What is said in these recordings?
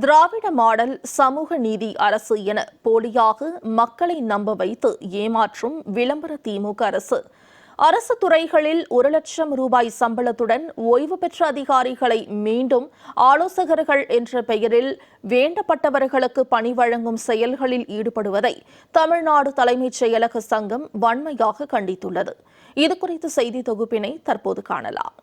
திராவிட model சமூக நீதி அரசு என போலியாக மக்களை நம்ப வைத்து ஏமாற்றும் விளம்பர திமுக அரசு. அரசு துறைகளில் ஒரு லட்சம் ரூபாய் சம்பளத்துடன் ஓய்வு பெற்ற அதிகாரிகளை மீண்டும் ஆலோசகர்கள் என்ற பெயரில் வேண்டப்பட்டவர்களுக்கு பணி வழங்கும் செயல்களில் ஈடுபடுவதை தமிழ்நாடு தலைமைச் செயலக சங்கம் வன்மையாக கண்டித்துள்ளது. இதுகுறித்த செய்தி தொகுப்பினை தற்போது காணலாம்.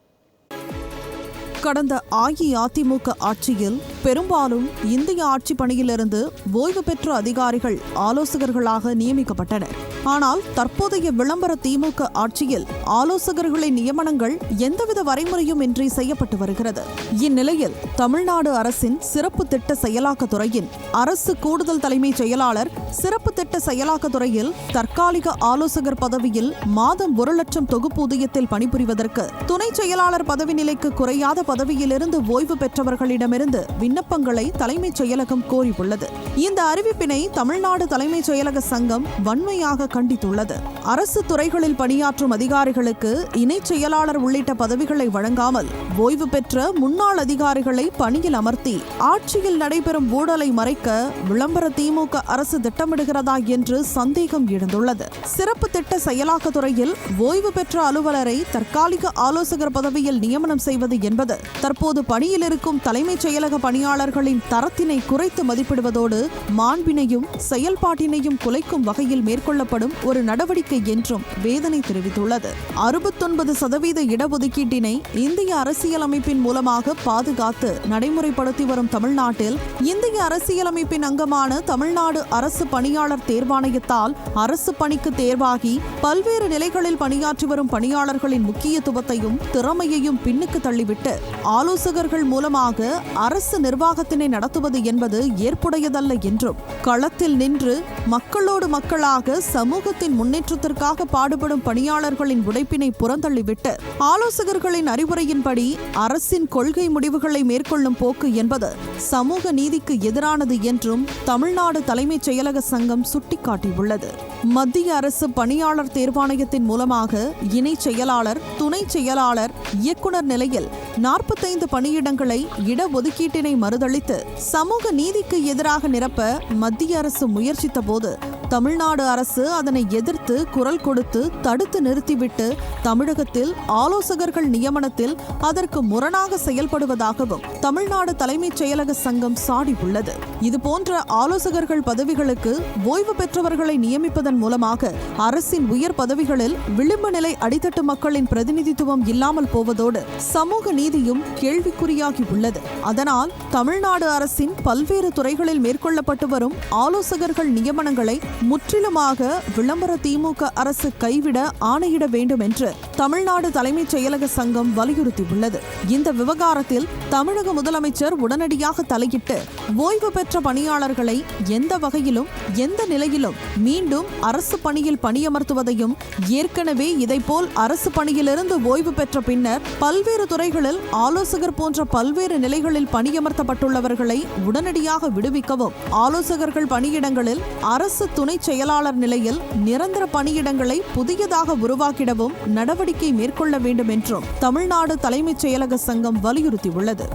கடந்த அஇஅதிமுக ஆட்சியில் பெரும்பாலும் இந்திய ஆட்சி பணியிலிருந்து ஓய்வு பெற்ற அதிகாரிகள் ஆலோசகர்களாக நியமிக்கப்பட்டனர். ஆனால் தற்போதைய விளம்பர திமுக ஆட்சியில் ஆலோசகர்களின் நியமனங்கள் எந்தவித வரைமுறையும் இன்றி செய்யப்பட்டு வருகிறது. இந்நிலையில் தமிழ்நாடு அரசின் சிறப்பு திட்ட செயலாக்கத்துறையின் அரசு கூடுதல் தலைமைச் செயலாளர் சிறப்பு திட்ட செயலாக்கத்துறையில் தற்காலிக ஆலோசகர் பதவியில் மாதம் ஒரு லட்சம் தொகுப்பூதியத்தில் பணிபுரிவதற்கு துணை செயலாளர் பதவி நிலைக்கு குறையாத பதவியிலிருந்து ஓய்வு பெற்றவர்களிடமிருந்து விண்ணப்பங்களை தலைமைச் செயலகம் கோரியுள்ளது. இந்த அறிவிப்பினை தமிழ்நாடு தலைமைச் செயலக சங்கம் வன்மையாக கண்டித்துள்ளது. அரசு துறைகளில் பணியாற்றும் அதிகாரிகளுக்கு இணைச் செயலாளர் உள்ளிட்ட பதவிகளை வழங்காமல் ஓய்வு பெற்ற முன்னாள் அதிகாரிகளை பணியில் அமர்த்தி ஆட்சியில் நடைபெறும் ஊழலை மறைக்க விளம்பர திமுக அரசு திட்டமிடுகிறதா என்று சந்தேகம் எழுந்துள்ளது. சிறப்பு திட்ட செயலாக்கத்துறையில் ஓய்வு பெற்ற அலுவலரை தற்காலிக ஆலோசகர் பதவியில் நியமனம் செய்வது என்பது தற்போது பணியில் இருக்கும் தலைமைச் செயலக பணியாளர் பணியாளர்களின் தரத்தினை குறைத்து மதிப்பிடுவதோடு மாண்பினையும் செயல்பாட்டினையும் குலைக்கும் வகையில் மேற்கொள்ளப்படும் ஒரு நடவடிக்கை என்றும் வேதனை தெரிவித்துள்ளது. அறுபத்தொன்பது சதவீத இடஒதுக்கீட்டினை இந்திய அரசியலமைப்பின் மூலமாக பாதுகாத்து நடைமுறைப்படுத்தி வரும் தமிழ்நாட்டில் இந்திய அரசியலமைப்பின் அங்கமான தமிழ்நாடு அரசு பணியாளர் தேர்வாணையத்தால் அரசு பணிக்கு தேர்வாகி பல்வேறு நிலைகளில் பணியாற்றி வரும் பணியாளர்களின் முக்கியத்துவத்தையும் திறமையையும் பின்னுக்கு தள்ளிவிட்டு ஆலோசகர்கள் மூலமாக அரசு நிர்வாகத்தினை நடத்துவது என்பது ஏற்புடையதல்ல என்றும் களத்தில் நின்று மக்களோடு மக்களாக சமூகத்தின் முன்னேற்றத்திற்காக பாடுபடும் பணியாளர்களின் உழைப்பினை புறந்தள்ளிவிட்டு ஆலோசகர்களின் அறிவுரையின்படி அரசின் கொள்கை முடிவுகளை மேற்கொள்ளும் போக்கு என்பது சமூக நீதிக்கு எதிரானது என்றும் தமிழ்நாடு தலைமைச் செயலக சங்கம் சுட்டிக்காட்டியுள்ளது. மத்திய அரசு பணியாளர் தேர்வாணையத்தின் மூலமாக இணை செயலாளர் துணை செயலாளர் இயக்குனர் நிலையில் நாற்பத்தைந்து பணியிடங்களை இடஒதுக்கீட்டினை மறுதளித்து சமூக நீதிக்கு எதிராக நிரப்ப மத்திய அரசு முயற்சித்த போது தமிழ்நாடு அரசு அதனை எதிர்த்து குரல் கொடுத்து தடுத்து நிறுத்திவிட்டு தமிழகத்தில் ஆலோசகர்கள் நியமனத்தில் அதற்கு முரணாக செயல்படுவதாகவும் தமிழ்நாடு தலைமைச் செயலக சங்கம் சாடியுள்ளது இதுபோன்ற ஆலோசகர்கள் பதவிகளுக்கு ஓய்வு பெற்றவர்களை நியமிப்பதன் மூலமாக அரசின் உயர் பதவிகளில் விளிம்பு நிலை அடித்தட்டு மக்களின் பிரதிநிதித்துவம் இல்லாமல் போவதோடு சமூக நீதியும் கேள்விக்குறியாகி உள்ளது. அதனால் தமிழ்நாடு அரசின் பல்வேறு துறைகளில் மேற்கொள்ளப்பட்டு வரும் ஆலோசகர்கள் நியமனங்களை முற்றிலுமாக விளம்பர திமுக அரசு கைவிட ஆணையிட வேண்டும் என்று தமிழ்நாடு தலைமைச் செயலக சங்கம் வலியுறுத்தியுள்ளது. இந்த விவகாரத்தில் தமிழக முதலமைச்சர் உடனடியாக தலையிட்டு ஓய்வு பெற்ற பணியாளர்களை எந்த வகையிலும் எந்த நிலையிலும் மீண்டும் அரசு பணியில் பணியமர்த்துவதையும் ஏற்கனவே இதைப்போல் அரசு பணியிலிருந்து ஓய்வு பெற்ற பின்னர் பல்வேறு துறைகளில் ஆலோசகர் போன்ற பல்வேறு நிலைகளில் பணியமர்த்தப்பட்டுள்ளவர்களை உடனடியாக விடுவிக்கவும் ஆலோசகர்கள் பணியிடங்களில் அரசு துணை செயலாளர் நிலையில் நிரந்தர பணியிடங்களை புதியதாக உருவாக்கிடவும் நடவடிக்கை மேற்கொள்ள வேண்டும் என்றும் தமிழ்நாடு தலைமைச் செயலக சங்கம் வலியுறுத்தியுள்ளது.